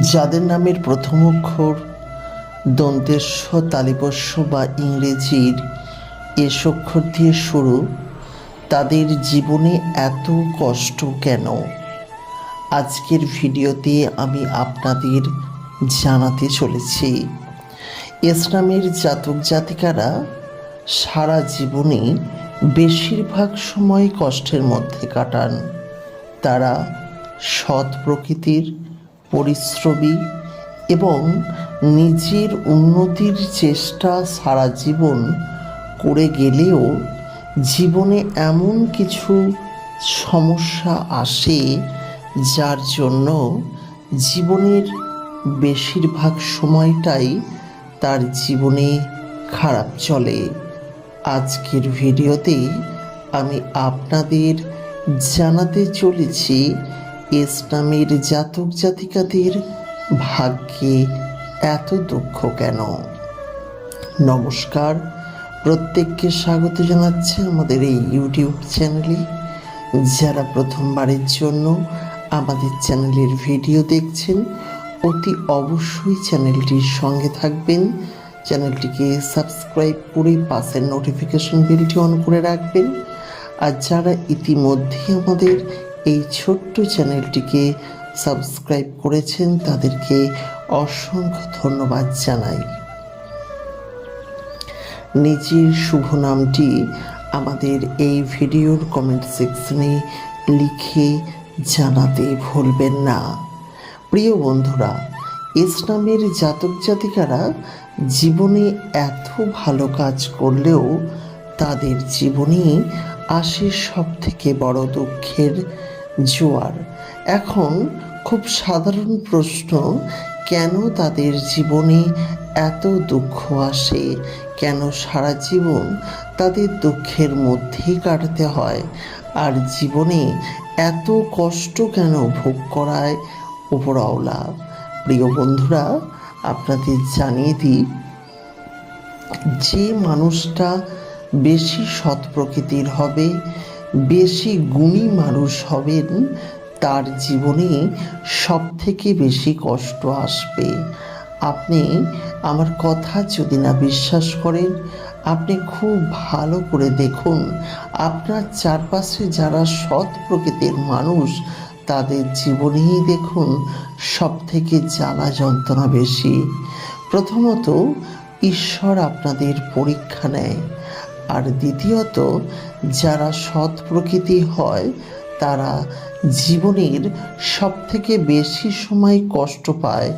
যাদের নামের প্রথম অক্ষর দন্তেস্ব তালিবস্য বা ইংরেজির এস অক্ষর দিয়ে শুরু, তাদের জীবনে এত কষ্ট কেন? আজকের ভিডিওতে আমি আপনাদের জানাতে চলেছি, ইসলামের জাতক জাতিকারা সারা জীবনে বেশিরভাগ সময় কষ্টের মধ্যে কাটান। তারা সৎ প্রকৃতির পরিশ্রমী এবং নিজের উন্নতির চেষ্টা সারা জীবন করে গেলেও জীবনে এমন কিছু সমস্যা আসে যার জন্য জীবনের বেশিরভাগ সময়টাই তার জীবনে খারাপ চলে। আজকের ভিডিওতে আমি আপনাদের জানাতে চলেছি ইসলামের জাতক জাতিকাদের ভাগ্যে এত দুঃখ কেন? নমস্কার। প্রত্যেককে স্বাগত জানাচ্ছে আমাদের এই ইউটিউব চ্যানেলে। যারা প্রথমবারের জন্য আমাদের চ্যানেলের ভিডিও দেখছেন, অতি অবশ্যই চ্যানেলটির সঙ্গে থাকবেন। চ্যানেলটিকে সাবস্ক্রাইব করে পাশের নোটিফিকেশন বেলটি অন করে রাখবেন। আর যারা ইতিমধ্যে আমাদের এই ছোট্ট চ্যানেলটিকে সাবস্ক্রাইব করেছেন তাদেরকে অসংখ্য ধন্যবাদ জানাই। নিজের শুভ নামটি আমাদের এই ভিডিওর কমেন্ট সেকশনে লিখে জানাতে ভুলবেন না। প্রিয় বন্ধুরা, ইসলামের জাতক জাতিকারা জীবনে এত ভালো কাজ করলেও তাদের জীবনে আসে সব থেকে বড় দুঃখের জোয়ার। এখন খুব সাধারণ প্রশ্ন, কেন তাদের জীবনে এত দুঃখ আসে? কেন সারা জীবন তাদের দুঃখের মধ্যেই কাটাতে হয়? আর জীবনে এত কষ্ট কেন ভোগ করায় উপরওয়ালা প্রিয় বন্ধুরা, আপনাদের জানিয়ে দিই, যে মানুষটা বেশি সৎ প্রকৃতির হবে, বেশি গুণী মানুষ হবেন, তার জীবনে সব থেকে বেশি কষ্ট আসবে। আপনি আমার কথা যদি না বিশ্বাস করেন, আপনি খুব ভালো করে দেখুন, আপনার চারপাশে যারা সৎ প্রকৃতির মানুষ, তাদের জীবনেই দেখুন সব থেকে জ্বালা যন্ত্রণা বেশি। প্রথমত, ঈশ্বর আপনাদের পরীক্ষা নেয়। আর দ্বিতীয়ত, যারা সৎ প্রকৃতি হয়, তারা জীবনের সব থেকে বেশি সময় কষ্ট পায়,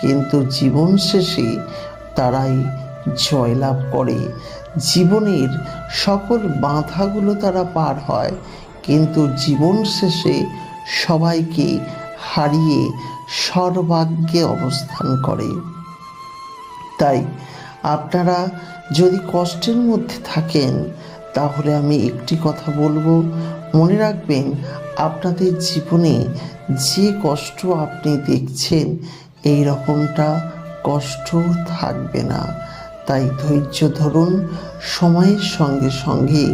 কিন্তু জীবন শেষে তারাই জয়লাভ করে। জীবনের সকল বাধাগুলো তারা পার হয়, কিন্তু জীবন শেষে সবাইকে হারিয়ে সর্বাগ্যে অবস্থান করে। তাই আপনারা যদি কষ্টের মধ্যে থাকেন, তাহলে আমি একটি কথা বলব। মনে রাখবেন, আপনাদের জীবনে যে কষ্ট আপনি দেখছেন, এই রকমটা কষ্ট থাকবে না। তাই ধৈর্য ধরুন, সময়ের সঙ্গে সঙ্গে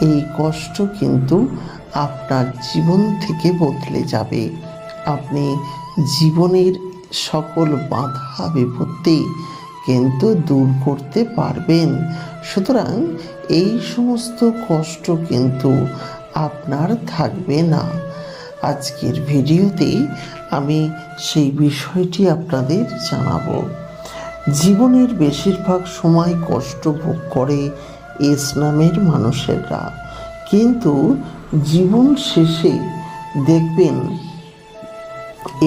এই কষ্ট কিন্তু আপনার জীবন থেকে বদলে যাবে। আপনি জীবনের সকল বাধা বিপত্তি কিন্তু দূর করতে পারবেন। সুতরাং এই সমস্ত কষ্ট কিন্তু আপনার থাকবে না। আজকের ভিডিওতে আমি সেই বিষয়টি আপনাদের জানাব। জীবনের বেশিরভাগ সময় কষ্ট ভোগ করে ইসলামের মানুষেরা। কিন্তু জীবন শেষে দেখবেন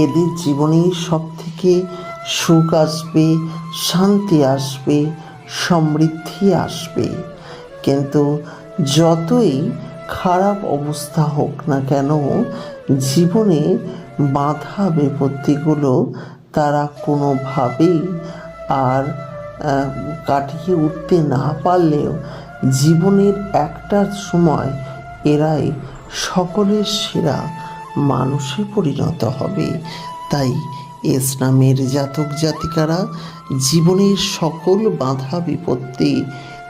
এদের জীবনে সব থেকে সুখ আসবে, শান্তি আসবে, সমৃদ্ধি আসবে। কিন্তু যতই খারাপ অবস্থা হোক না কেন, জীবনে বাধা বিপত্তিগুলো তারা কোনোভাবেই আর কাটিয়ে উঠতে না পারলেও জীবনের একটা সময় এরাই সকলের সেরা মানুষে পরিণত হবে। তাই ইসলামের জাতক জাতিকারা জীবনের সকল বাধা বিপত্তি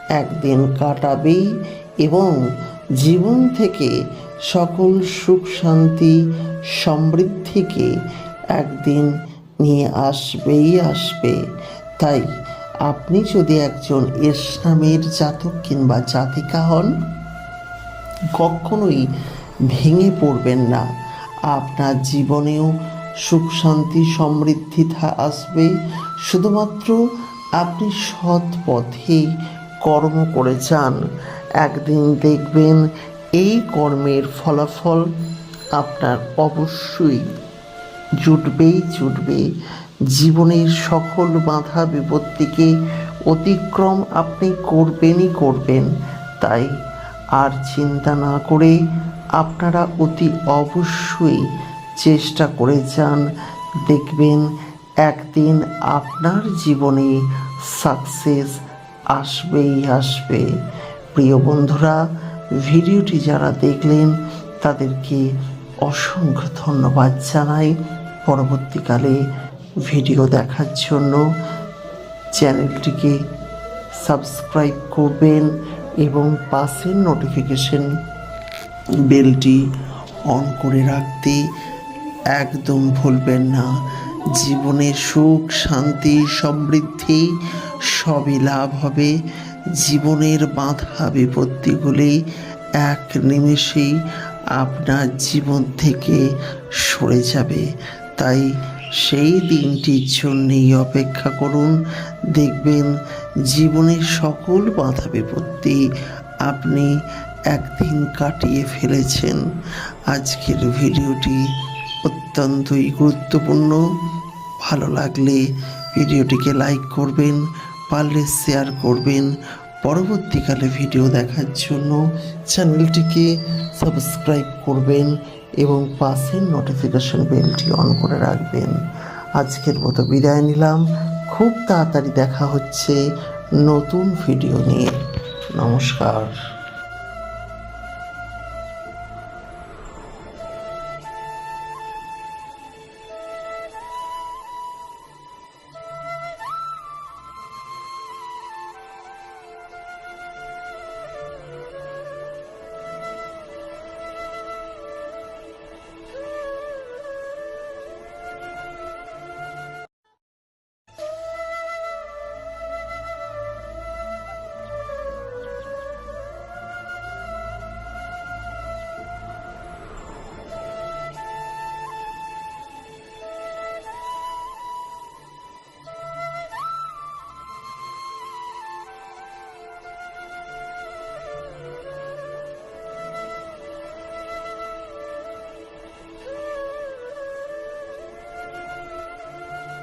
একদিন কাটাবেই এবং জীবন থেকে সকল সুখ শান্তি সমৃদ্ধিকে একদিন নিয়ে আসবেই আসবে। তাই আপনি যদি একজন ইসলামের জাতক কিংবা জাতিকা হন, কখনোই ভেঙে পড়বেন না। আপনার জীবনেও সুখ, শান্তি, সমৃদ্ধি আসবে। শুধুমাত্র আপনি সৎ পথে কর্ম করে যান। একদিন দেখবেন এই কর্মের ফলাফল আপনার অবশ্যই জুটবেই জুটবে। জীবনের সকল বাধা বিপত্তিকে অতিক্রম আপনি করবেনই করবেন। তাই আর চিন্তা না করে আপনারা অতি অবশ্যই চেষ্টা করে যান দেখবেন একদিন আপনার জীবনে সাকসেস আসবেই আসবে। প্রিয় বন্ধুরা, ভিডিওটি যারা দেখলেন, তাদেরকে অসংখ্য ধন্যবাদ জানাই। পরবর্তীকালে ভিডিও দেখার জন্য চ্যানেলটিকে সাবস্ক্রাইব করবেন এবং পাশের নোটিফিকেশন বেলটি অন করে রাখতে একদম ভুলবেন না। জীবনে সুখ, শান্তি, সমৃদ্ধি সবই লাভ হবে। জীবনের বাধা বিপত্তিগুলি এক নিমেষেই আপনার জীবন থেকে সরে যাবে। তাই সেই দিনটির জন্যেই অপেক্ষা করুন। দেখবেন জীবনের সকল বাধা বিপত্তি আপনি একদিন কাটিয়ে ফেলেছেন। আজকের ভিডিওটি অত্যন্তই গুরুত্বপূর্ণ। ভালো লাগলে ভিডিওটিকে লাইক করবেন, পারলে শেয়ার করবেন। পরবর্তীকালে ভিডিও দেখার জন্য চ্যানেলটিকে সাবস্ক্রাইব করবেন এবং পাশের নোটিফিকেশন বেলটি অন করে রাখবেন। আজকের মতো বিদায় নিলাম। খুব তাড়াতাড়ি দেখা হচ্ছে নতুন ভিডিও নিয়ে। নমস্কার।